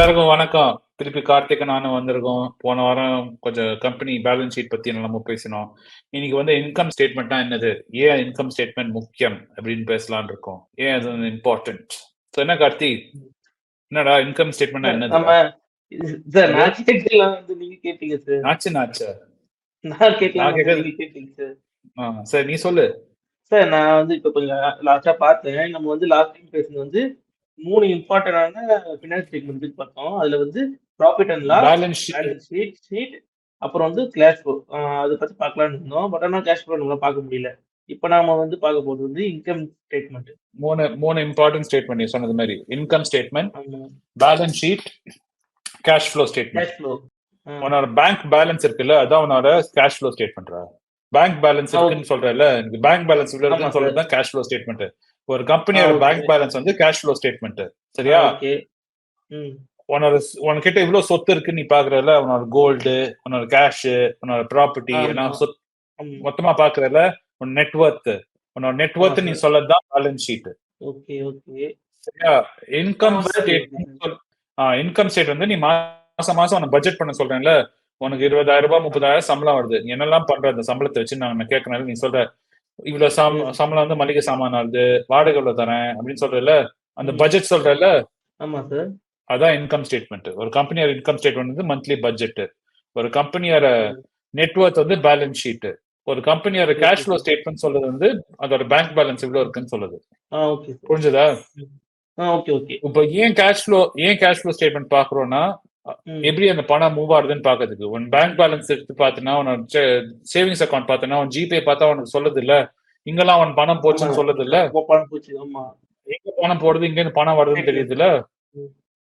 எல்லாருக்கும் வணக்கம். திருப்பி கார்த்திக் நானும் வந்திருக்கோம். போன வாரம் கொஞ்சம் கம்பெனி பேலன்ஸ் ஷீட் பத்தி நம்ம பேசினோம். இன்னைக்கு வந்து இன்கம் ஸ்டேட்மெண்ட்னா என்னது? ஏன் இன்கம் ஸ்டேட்மெண்ட் முக்கியம் அப்படின்னு பேசலாம்னு இருக்கோம். ஏன் அது இம்பார்ட்டன்ட் ஸோ என்ன கார்த்தி? என்னடா இன்கம் ஸ்டேட்மெண்ட்னா என்னது? நீங்க கேட்டீங்க சார். நாச்சு நாச்சு நான் ஆ, சரி நீ சொல்லு. சார் நான் வந்து இப்ப கொஞ்சம் லாஸ்டா பார்த்தேன். நம்ம வந்து லாஸ்ட் டைம் பேசுனது வந்து மூணு இம்பார்ட்டன்டான ஃபினான்ஸ் ஸ்டேட்மெண்ட் பார்த்தோம். அதுல வந்து profit and loss balance sheet sheet அப்புறம் வந்து கேஷ் ஃப்ளோ அதை பத்தி பார்க்கலாம்னு இருந்தோம். பட் ஆனால் கேஷ் ஃப்ளோ நம்மளால பார்க்க முடியல. இப்போ நாம வந்து பார்க்க போறது வந்து இன்கம் ஸ்டேட்மெண்ட் மூணு மூணு இம்பார்ட்டன்ட் ஸ்டேட்மெண்ட் நீ சொன்னது மாதிரி. Income statement balance sheet cash flow statement flow உன்னோட பேங்க் பேலன்ஸ் இருக்குல்ல அதான் உன்னோட கேஷ் ஃப்ளோ ஸ்டேட்மெண்ட்ரா பேங்க் பேலன்ஸ் இருக்குன்னு சொல்றல எனக்கு பேங்க் பேலன்ஸ் இவ்வளவு இருக்குன்னு சொல்றது தான் கேஷ் ஃப்ளோ ஸ்டேட்மெண்ட் ஒரு கம்பெனியோட. பேங்க் பேலன்ஸ் வந்து கேஷ் ஃப்ளோ ஸ்டேட்மெண்ட் சரியா? உன்னோட உனக்கிட்ட இவ்வளவு சொத்து இருக்குன்னு நீ பாக்குறல உன்னோட கோல்டு உன்னோட கேஷ் உன்னோட ப்ராப்பர்ட்டி ஆமா. எல்லாம் சொத் ஆமா. மொத்தமா பாக்குறல உன் நெட்ஒர்த் உன்னோட நெட்ஒர்த் நீ. சொல்லதான் பேலன்ஸ் ஷீட் ஓகே ஓகே சரியா? இன்கம் ஸ்டேட்மெண்ட் இன்கம் ஸ்டேட் வந்து நீ மாசம் மாசம் உனக்கு பட்ஜெட் பண்ண சொல்றேன்ல உனக்கு இருபதாயிரம் ரூபாய் முப்பதாயிரம் சம்பளம் வருது. நீ என்னெல்லாம் பண்ற? அந்த சம்பளத்தை வச்சு நான் கேட்கறேன். நீ சொல்ற இவ்வளவு சம். சம்பளம் வந்து மளிகை சாமான் ஆகுது வாடகை இவ்வளவு தரேன் அப்படின்னு சொல்றல அந்த. பட்ஜெட் சொல்றல ஆமா சார் அதான் இன்கம் ஸ்டேட்மெண்ட் ஒரு கம்பெனியோட இன்கம் ஸ்டேட்மெண்ட் வந்து மந்த்லி பட்ஜெட் ஒரு கம்பெனியோட நெட்ஒர்த் வந்து பேலன்ஸ் ஷீட் ஒரு கம்பெனியோட கேஷ் ஃப்ளோ ஸ்டேட்மெண்ட் சொல்றது வந்து அதோட பேங்க் பேலன்ஸ் இவ்வளவு இருக்குன்னு சொல்லுது. ஓகே சார் புரிஞ்சுதா? ஆ ஓகே ஓகே இப்போ ஏன் கேஷ் ஃப்ளோ ஏன் கேஷ் ஃப்ளோ ஸ்டேட்மெண்ட் பாக்குறோம்னா. எப்படி அந்த பணம் மூவ் ஆகுதுன்னு பாக்குறதுக்கு உன் பேங்க் பேலன்ஸ் எடுத்து பார்த்தனா உன்னோட சேவிங்ஸ் அக்கௌண்ட் பார்த்தனா உன் ஜிபே பார்த்தா உனக்கு சொல்லுது இல்ல இங்கெல்லாம் உன் பணம் போச்சுன்னு. சொல்லுது இல்ல பணம் போச்சு ஆமா. எங்க பணம் போடுது இங்க இருந்து பணம் வருதுன்னு தெரியுது இல்ல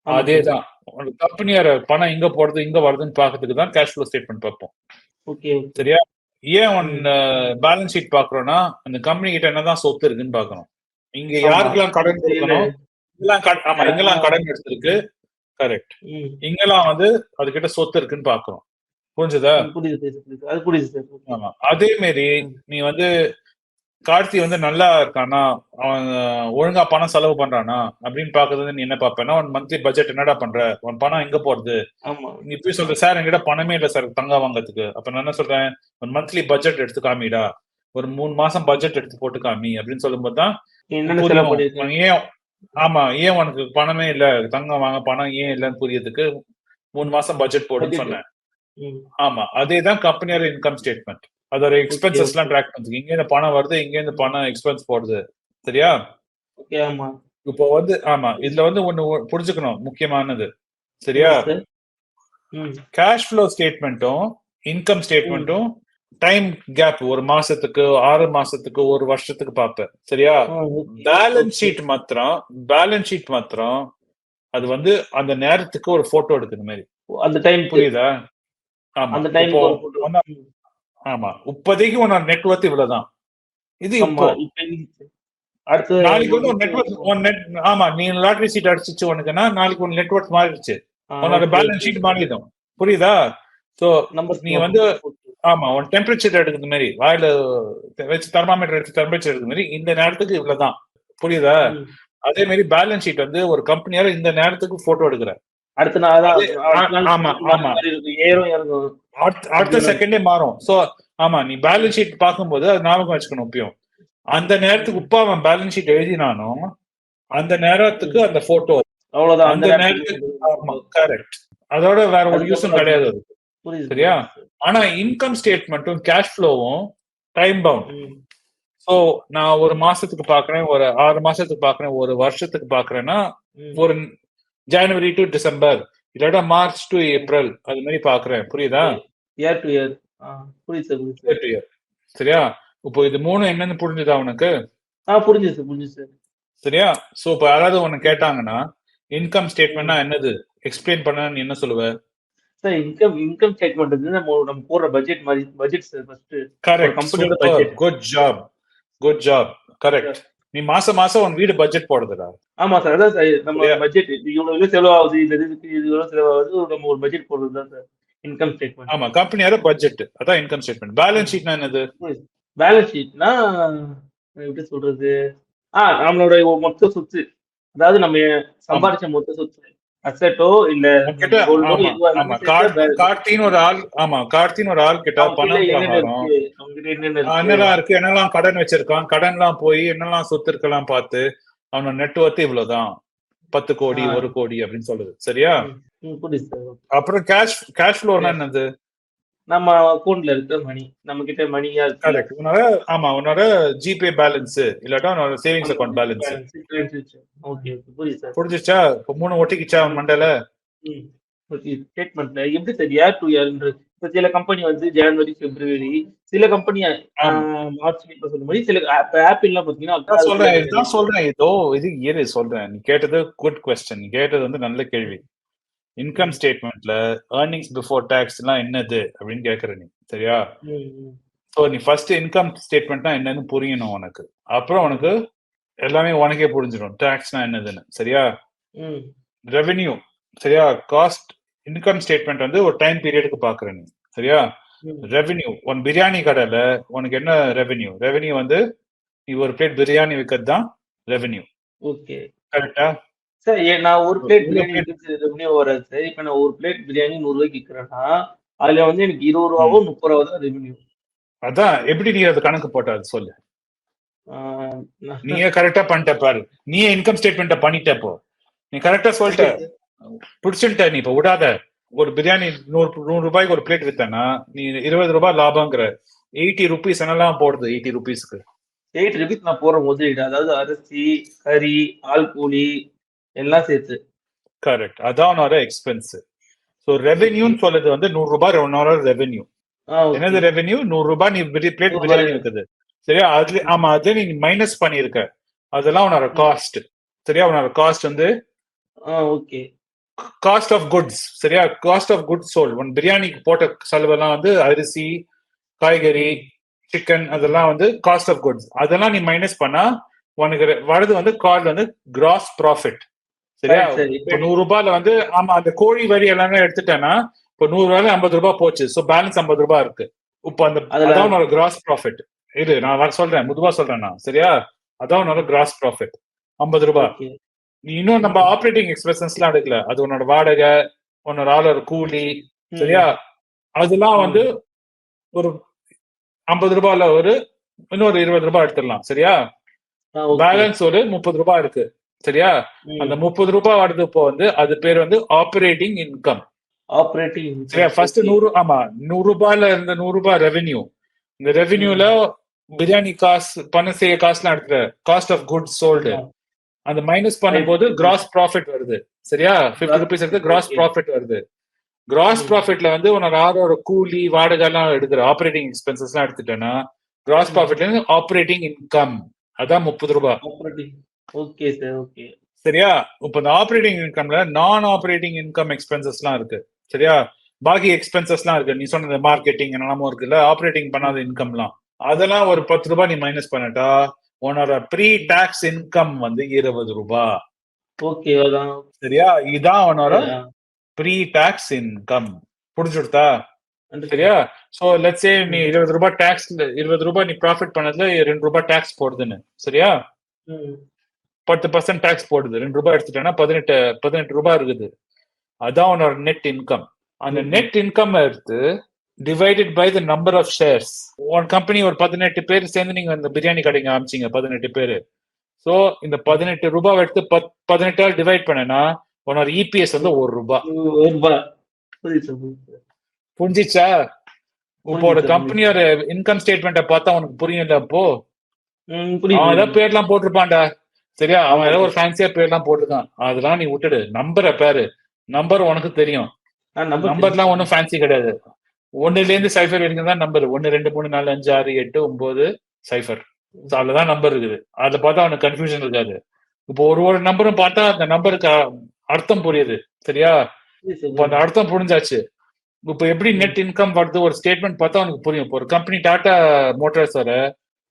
அதேதான். உங்க கம்பெனியோட பணம் இங்க போடுது இங்க வருதுன்னு பாக்கிறதுக்கு தான் கேஷ் ஃப்ளோ ஸ்டேட்மெண்ட் பார்ப்போம். சரியா? ஏன் உன் பேலன்ஸ் ஷீட் பாக்குறோம்னா அந்த கம்பெனி கிட்ட என்னதான் சொத்து இருக்குன்னு பாக்கணும் இங்க. யாருக்கெல்லாம் கடன் கொடுக்கணும்? கடன் ஆமா இங்கெல்லாம் கடன் எடுத்திருக்கு. கரெக்ட். இங்கெல்லாம் வந்து அதுகிட்ட சொத்து இருக்குன்னு பாக்குறோம் புரிஞ்சுதா? அது அதே மாரி நீ வந்து கார்த்தி வந்து நல்லா இருக்கானா அவன் ஒழுங்கா பணம் செலவு பண்றானா அப்படின்னு பாக்குறது நீ என்ன பாப்பேன்னா உன் மந்த்லி பட்ஜெட் என்னடா பண்ற? உன் பணம் எங்க போறது? நீ போய் சொல்ற சார் என்கிட்ட பணமே இல்ல சார் தங்க வாங்கறதுக்கு. அப்ப நான் என்ன சொல்றேன் ஒரு மந்த்லி பட்ஜெட் எடுத்து காமிடா. ஒரு மூணு மாசம் பட்ஜெட் எடுத்து போட்டு காமி அப்படின்னு சொல்லும்போது தான் ஏன் ஆமா ஏன் உனக்கு பணமே இல்ல? தங்கம் வாங்க பணம் ஏன் இல்லைன்னு புரியறதுக்கு மூணு மாசம் பட்ஜெட் போடுன்னு. சொன்னேன். ஆமா அதே தான் கம்பெனியோட இன்கம் ஸ்டேட்மெண்ட் அதோட எக்ஸ்பென்சஸ் எல்லாம் ட்ராக் பண்ணுறதுக்கு இங்க இருந்து பணம் வருது இங்க இருந்து பணம் எக்ஸ்பென்ஸ் போடுது. சரியா? இப்போ வந்து ஆமா இதுல வந்து ஒண்ணு புரிஞ்சுக்கணும் முக்கியமானது. சரியா? கேஷ் ஃப்ளோ ஸ்டேட்மெண்ட்டும் இன்கம் ஸ்டேட்மெண்ட்டும் டைம் கேப் ஒரு மாசத்துக்கு ஆறு மாசத்துக்கு ஒரு வருஷத்துக்கு பார்ப்பேன். சரியா. பேலன்ஸ் ஷீட் மாத்திரம் பேலன்ஸ் ஷீட் மாத்திரம் அது வந்து அந்த நேரத்துக்கு ஒரு போட்டோ எடுக்கிற மாதிரி. அந்த டைம் புரியுதா? ஆமா. அந்த டைம் ஆமா. இப்போதைக்கு உன்னோட நெட்ஒர்க் இவ்வளவுதான். இது இப்போ. அடுத்து நாளைக்கு வந்து ஒரு நெட்ஒர்க் ஒன் நெட் ஆமா நீ லாட்டரி சீட் அடிச்சிச்சு உனக்குன்னா நாளைக்கு ஒரு நெட்ஒர்க் மாறிடுச்சு. உன்னோட பேலன்ஸ். ஷீட் மாறிடும். புரியுதா? சோ Numbers நீ வந்து. ஆமா உன் டெம்பரேச்சர் எடுக்கிற மாதிரி வாயில வச்சு தெர்மாமீட்டர் எடுத்து டெம்பரேச்சர் எடுக்கிற மாதிரி இந்த நேரத்துக்கு இவ்வளவுதான். புரியுதா. அதே மாதிரி பேலன்ஸ் ஷீட் வந்து ஒரு கம்பெனியால இந்த நேரத்துக்கு போட்டோ எடுக்கிற. அடுத்த நாள் ஆமா, ஆமா. ஏறும் அடுத்த- செகண்டே மாறும். சோ ஆமா நீ பேலன்ஸ் ஷீட் பார்க்கும்போது அது ஞாபகம் வச்சுக்கணும் இப்பயும் அந்த நேரத்துக்கு உப்பா அவன் பேலன்ஸ் ஷீட் எழுதினாலும் அந்த நேரத்துக்கு அந்த போட்டோ அவ்வளவுதான் அந்த நேரத்துக்கு கரெக்ட் அதோட வேற ஒரு யூஸும் கிடையாது. அது. புரியுது சரியா? ஆனா இன்கம் ஸ்டேட்மெண்ட்டும் கேஷ் ஃப்ளோவும் டைம் பவுண்ட். சோ நான் ஒரு மாசத்துக்கு பாக்குறேன் ஒரு ஆறு மாசத்துக்கு பாக்குறேன் ஒரு வருஷத்துக்கு பாக்குறேன்னா. ஒரு ஜனவரி டு டிசம்பர் இல்லாட்டா மார்ச் டு ஏப்ரல் அது மாதிரி பாக்குறேன். புரியுதா? இயர் டு இயர் புரியுது Year to year. சரியா? இப்போ இது மூணு என்னன்னு புரிஞ்சுதா உனக்கு? ஆ புரிஞ்சுது புரிஞ்சுது சார் சரியா? சோ இப்ப யாராவது உன்னை கேட்டாங்கன்னா இன்கம் ஸ்டேட்மெண்ட்னா என்னது? எக்ஸ்பிளைன் பண்ண என்ன சொல்லுவ? சார் இன்கம் இன்கம் ஸ்டேட்மெண்ட் வந்து நம்ம நம்ம போடுற பட்ஜெட் மாதிரி பட்ஜெட் சார் ஃபர்ஸ்ட் கரெக்ட் company-யோட budget. Good job good job correct நீ மாசம் மாசம் உன் வீடு பட்ஜெட் போடுதுடா. ஆமா சார் அதான் சார் நம்ம. பட்ஜெட் இவ்வளவு இவ்வளவு செலவாகுது இந்த இதுக்கு இது இவ்வளவு செலவாகுது நம்ம ஒரு பட்ஜெட் போடுறது தான் சார் இன்கம் ஸ்டேட்மெண்ட் ஆமா கம்பெனியோட பட்ஜெட் அதான் இன்கம் ஸ்டேட்மெண்ட் பேலன்ஸ் ஷீட்னா என்னது? பேலன்ஸ் ஷீட்னா எப்படி சொல்றது? ஆ நம்மளோட மொத்த சொத்து. அதாவது நம்ம சம்பாதிச்ச மொத்த சொத்து. அசட்டோ இல்ல கார்த்தின்னு ஒரு ஆள் ஆமா கார்த்தின்னு ஒரு ஆள் கிட்ட பணம் என்னெல்லாம் இருக்கு? என்னெல்லாம் கடன் வச்சிருக்கான்? கடன்லாம் போய் என்னெல்லாம் சொத்து இருக்கலாம் பார்த்து அவனோட நெட்ஒர்த் இவ்வளவுதான். பத்து கோடி. ஒரு கோடி அப்படின்னு சொல்லுது. சரியா? அப்புறம் கேஷ் கேஷ் ஃப்ளோனா என்னது? நம்ம அக்கௌண்ட்ல இருக்கிற மணி நம்ம கிட்ட மணியா இருக்கு. கரெக்ட் உன்னோட ஆமா உன்னோட ஜிபே பேலன்ஸ் இல்லாட்டா உன்னோட savings account balance okay okay புரியுது சார் புரிஞ்சுச்சா? இப்போ மூணு ஒட்டிக்கிச்சா மண்டல ஸ்டேட்மெண்ட்ல எப்படி சார் யார் டு யாருன்றது இப்போ சில கம்பெனி வந்து ஜனவரி பிப்ரவரி சில கம்பெனி மார்ச் இப்போ சொல்ற மாதிரி சில ஆப்பிள் எல்லாம் பாத்தீங்கன்னா சொல்றேன் சொல்றேன். இதோ இது இரு சொல்றேன். நீ கேட்டது குட் கொஸ்டின் நீ கேட்டது வந்து நல்ல கேள்வி. இன்கம் ஸ்டேட்மெண்ட்ல ஏர்னிங்ஸ் பிஃபோர் டாக்ஸ் எல்லாம் என்னது அப்படின்னு கேக்குற நீ சரியா. ஸோ நீ ஃபர்ஸ்ட் இன்கம் ஸ்டேட்மெண்ட்னா என்னன்னு புரியணும் உனக்கு. அப்புறம் உனக்கு எல்லாமே உனக்கே புரிஞ்சிடும். டாக்ஸ்னா என்னதுன்னு சரியா? ரெவென்யூ சரியா? காஸ்ட் இன்கம் ஸ்டேட்மெண்ட் வந்து ஒரு டைம் பீரியடுக்கு பாக்குற நீ சரியா. ரெவென்யூ உன் பிரியாணி கடையில உனக்கு என்ன ரெவென்யூ ரெவென்யூ வந்து நீ ஒரு பிளேட் பிரியாணி விற்கிறது தான் ரெவென்யூ ஓகே. கரெக்டா சார் நான் ஒரு பிளேட் ஒரு பிரியாணி வராது சார். இப்போ நான் ஒரு பிளேட் பிரியாணி நூறு ரூபாய்க்கு விற்கிறேன்னா அதுல வந்து எனக்கு இருபது ரூபாவோ முப்பது ரூபா தான் ரெவன்யூ அதான் எப்படி நீ அது கணக்கு போட்ட அது சொல்லு நீயே கரெக்டா பண்ணிட்ட பாரு. நீயே இன்கம் ஸ்டேட்மெண்ட்ட பண்ணிட்ட இப்போ நீ கரெக்டா சொல்லிட்ட. பிடிச்சிட்ட நீ இப்ப விடாத. ஒரு பிரியாணி நூறு நூறு ரூபாய்க்கு ஒரு பிளேட் வித்தனா நீ இருபது ரூபாய் லாபங்கிற எயிட்டி ருபீஸ் என்னெல்லாம் போடுது எயிட்டி ருபீஸ்க்கு எயிட் ருபீஸ் நான் போற முதலீடு அதாவது அரிசி கறி ஆள் கூலி எல்லாம் சேர்த்து. கரெக்ட் அதான் எக்ஸ்பென்ஸ் ஸோ ரெவென்யூன்னு சொல்றது வந்து நூறு ரூபாய் உன்னோட ரெவென்யூ. என்னது ரெவென்யூ நூறு ரூபாய் நீ பிளேட் பிரியாணி. இருக்குது. சரியா? அதுல ஆமா அது நீ மைனஸ் பண்ணிருக்க அதெல்லாம் உன்னோட காஸ்ட் சரியா? உன்னோட காஸ்ட் வந்து ஓகே காஸ்ட் ஆஃப் குட்ஸ் சரியா? Cost of goods sold one பிரியாணிக்கு போட்ட செலவெல்லாம் வந்து அரிசி காய்கறி சிக்கன் அதெல்லாம் வந்து காஸ்ட் ஆஃப் குட்ஸ் அதெல்லாம் நீ மைனஸ் பண்ணா உனக்கு வரது வந்து கால் வந்து கிராஸ் ப்ராஃபிட் சரியா? சரி, சரி. இப்போ நூறு ரூபாயில வந்து ஆமா அந்த கோழி வரி எல்லாமே எடுத்துட்டேன்னா இப்போ நூறு ரூபாயில ஐம்பது ரூபாய் போச்சு. சோ பேலன்ஸ் ஐம்பது ரூபாய் இருக்கு. இப்போ அந்த அதான் உன்னோட கிராஸ் ப்ராஃபிட் இது நான் வர சொல்றேன். முதுவா சொல்றேன் நான். சரியா? அதான் உன்னோட கிராஸ் ப்ராஃபிட் ஐம்பது ரூபாய் நீ இன்னும் நம்ம ஆப்ரேட்டிங் எக்ஸ்பென்சஸ்லாம் எடுக்கல. அது உன்னோட வாடகை உன்னோட ஆளோட கூலி சரியா? அதெல்லாம் வந்து ஒரு ஐம்பது ரூபாய்ல ஒரு இன்னொரு இருபது ரூபாய் எடுத்துடலாம். சரியா? பேலன்ஸ் ஒரு முப்பது ரூபாய் இருக்கு. சரியா? அந்த முப்பது ரூபாய் வருது இப்போ வந்து அது பேர் வந்து ஆப்ரேட்டிங் இன்கம் ஆப்ரேட்டிங் சரியா? ஃபர்ஸ்ட் நூறு ஆமா நூறு ரூபாய்ல இருந்த நூறு ரூபாய் ரெவென்யூ இந்த ரெவென்யூல பிரியாணி காசு பணம் செய்ய காசுலாம் எடுக்கிற காஸ்ட் ஆஃப் குட்ஸ் சோல்டு. அந்த மைனஸ் பண்ணும்போது கிராஸ் ப்ராஃபிட் வருது. சரியா? பிப்டி ருபீஸ் எடுத்து கிராஸ். ப்ராஃபிட் வருது. கிராஸ். ப்ராஃபிட்ல வந்து உன்னோட ஆளோட கூலி வாடகை எல்லாம் எடுக்கிற ஆப்ரேட்டிங் எக்ஸ்பென்சஸ் எல்லாம் எடுத்துட்டேன்னா கிராஸ். ப்ராஃபிட்ல இருந்து ஆப்ரேட்டிங் இன்கம் அதான் முப்பது ரூபாய். ஓகே சார் ஓகே சரியா? இப்ப இந்த ஆப்ரேட்டிங் இன்கம்ல நான் ஆப்ரேட்டிங் இன்கம் எக்ஸ்பென்சஸ்லாம் இருக்கு. சரியா? பாக்கி எக்ஸ்பென்சஸ்லாம் இருக்கு. நீ சொன்னது மார்க்கெட்டிங் என்னெல்லாமோ இருக்குல்ல ஆப்ரேட்டிங் பண்ணாத இன்கம்லாம் அதெல்லாம் ஒரு பத்து ரூபாய் நீ மைனஸ் பண்ணிட்டா உன்னோட ப்ரீ டாக்ஸ் இன்கம் வந்து இருபது ரூபாய் ஓகே சரியா? இதான் உன்னோட ப்ரீ டாக்ஸ் இன்கம் புடிச்சுடுதா சரியா? சோ லெட்ஸ் சே நீ இருபது ரூபாய் டாக்ஸ் இருபது ரூபாய் நீ ப்ராஃபிட் பண்ணதுல ரெண்டு ரூபாய் டாக்ஸ் போடுதுன்னு. சரியா. பத்து பர்சன்ட் டாக்ஸ் போடுது. ரெண்டு ரூபாய் எடுத்துட்டேன்னா பதினெட்டு பதினெட்டு ரூபாய் இருக்குது. அதான் உன்னோட நெட் இன்கம் அந்த. நெட் இன்கம் எடுத்து divided by the number of shares one company ஒரு பதினெட்டு பேர் சேர்ந்து நீங்க அந்த பிரியாணி கடைங்க ஆரம்பிச்சீங்க பதினெட்டு பேர். சோ இந்த பதினெட்டு ரூபாய் எடுத்து பத் பதினெட்டால் டிவைட் பண்ணனா உன்னோட இபிஎஸ் வந்து ஒரு ரூபாய் புரிஞ்சிச்சா? புரியுது, கம்பெனியோட இன்கம் ஸ்டேட்மெண்ட்டை பார்த்தா உனக்கு புரியும்ல அப்போ? ஏதாவது பேர்லாம் போட்டிருப்பான்டா. சரியா? அவன் ஏதோ ஒரு ஃபேன்சியா பேர்லாம் போட்டிருக்கான். அதெல்லாம் நீ விட்டுடு. நம்பரை பேரு. நம்பர் உனக்கு தெரியும். நம்பர்லாம் ஒன்றும் ஃபேன்சி கிடையாது. ஒன்னுல இருந்து சைஃபர் வரைக்கும் தான் நம்பர். ஒன்னு ரெண்டு மூணு நாலு அஞ்சு ஆறு எட்டு ஒன்பது சைஃபர் அதுலதான் நம்பர் இருக்குது. அதுல பார்த்தா அவனுக்கு கன்ஃபியூஷன் இருக்காது. இப்போ ஒரு ஒரு நம்பரும் பார்த்தா அந்த நம்பருக்கு அர்த்தம் புரியுது. சரியா? இப்போ அந்த அர்த்தம் புரிஞ்சாச்சு. இப்போ எப்படி நெட் இன்கம் வருது ஒரு ஸ்டேட்மெண்ட் பார்த்தா உனக்கு புரியும். இப்போ ஒரு கம்பெனி டாடா மோட்டார்ஸ் வர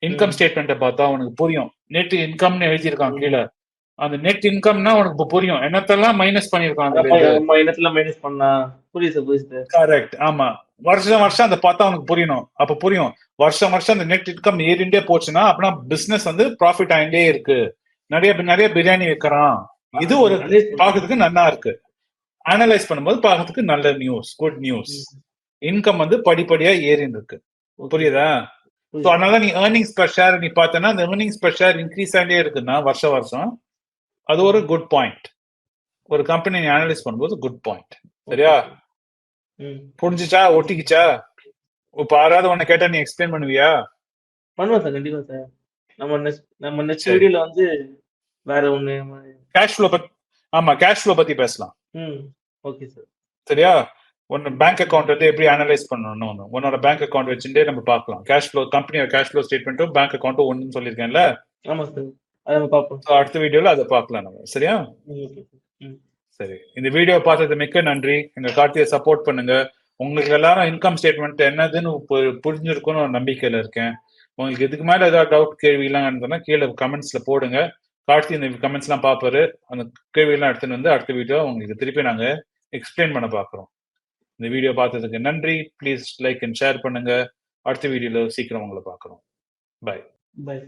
இன்கம். ஸ்டேட்மெண்ட்டை பார்த்தா உனக்கு புரியும். நெட் இன்கம்னு எழுதியிருக்கான் கீழே. அந்த நெட் இன்கம்னா உனக்கு இப்போ புரியும். என்னத்தெல்லாம் மைனஸ் பண்ணியிருக்காங்க அப்ப நம்ம இடத்துல மைனஸ் பண்ணா? புரியுது புரியுது. கரெக்ட் ஆமா. வருஷம் வருஷம் அதை பார்த்தா உனக்கு புரியணும். அப்ப புரியும். வருஷம் வருஷம் அந்த நெட் இன்கம் ஏறிண்டே போச்சுன்னா அப்படின்னா பிசினஸ் வந்து ப்ராஃபிட் ஆயிண்டே இருக்கு. நிறைய நிறைய பிரியாணி விற்கிறான் இது ஒரு. பாக்குறதுக்கு நல்லா இருக்கு. அனலைஸ் பண்ணும்போது பார்க்கறதுக்கு நல்ல நியூஸ் குட் நியூஸ் இன்கம் வந்து படிப்படியா ஏறின்னு இருக்கு. புரியுதா? ஸோ அதனால நீ ஏர்னிங்ஸ் per ஷேர் நீ பார்த்தனா அந்த ஏர்னிங்ஸ் per ஷேர் இன்க்ரீஸ் ஆகிட்டே இருக்குன்னா வருஷம் வருஷம் அது ஒரு குட் பாயிண்ட் ஒரு கம்பெனி நீ அனலைஸ் பண்ணும்போது குட் பாயிண்ட் சரியா. புரிஞ்சுச்சா? ஒட்டிக்கிச்சா? இப்ப யாராவது உன்னை கேட்டா நீ எக்ஸ்பிளைன் பண்ணுவியா? பண்ணுவோம் சார் கண்டிப்பா சார். நம்ம நம்ம நெக்ஸ்ட். வீடியோல வந்து வேற ஒண்ணு கேஷ் ஃப்ளோ பத்தி ஆமா கேஷ் ஃப்ளோ பத்தி பேசலாம். ம். Okay sir. சரியா? உன் பேங்க் அக்கௌண்ட் வந்து எப்படி அனலைஸ் பண்ணணும்னு ஒண்ணு. உன்னோட பேங்க் அக்கௌண்ட் வச்சுட்டே நம்ம பார்க்கலாம். கேஷ் ஃப்ளோ கம்பெனியோட கேஷ் ஃப்ளோ ஸ்டேட்மெண்ட்டும் பேங்க் அக்கௌண்ட்டும் ஒண்ணுன்னு சொல்லியிருக்கேன்ல? ஆமா சார் அதை பார்ப்போம். அடுத்த வீடியோல அதை பார்க்கலாம் நம்ம. சரியா? சார். இந்த வீடியோ பார்த்தது மிக்க நன்றி. எங்க கார்த்தியை சப்போர்ட் பண்ணுங்க. உங்களுக்கு எல்லாரும் இன்கம் ஸ்டேட்மெண்ட் என்னதுன்னு புரிஞ்சிருக்கும்னு ஒரு நம்பிக்கையில இருக்கேன். உங்களுக்கு இதுக்கு மேல ஏதாவது டவுட் கேள்வி எல்லாம் இருந்ததுன்னா கீழே கமெண்ட்ஸ்ல போடுங்க. கார்த்தி இந்த கமெண்ட்ஸ் எல்லாம் பாப்பாரு அந்த கேள்வி எல்லாம் எடுத்துன்னு வந்து அடுத்த வீடியோ உங்களுக்கு திருப்பி நாங்க எக்ஸ்பிளைன் பண்ண பாக்குறோம் இந்த வீடியோ பார்த்ததுக்கு நன்றி. ப்ளீஸ் லைக் அண்ட் ஷேர் பண்ணுங்க. அடுத்த வீடியோல சீக்கிரம் உங்களை பார்க்குறோம். By by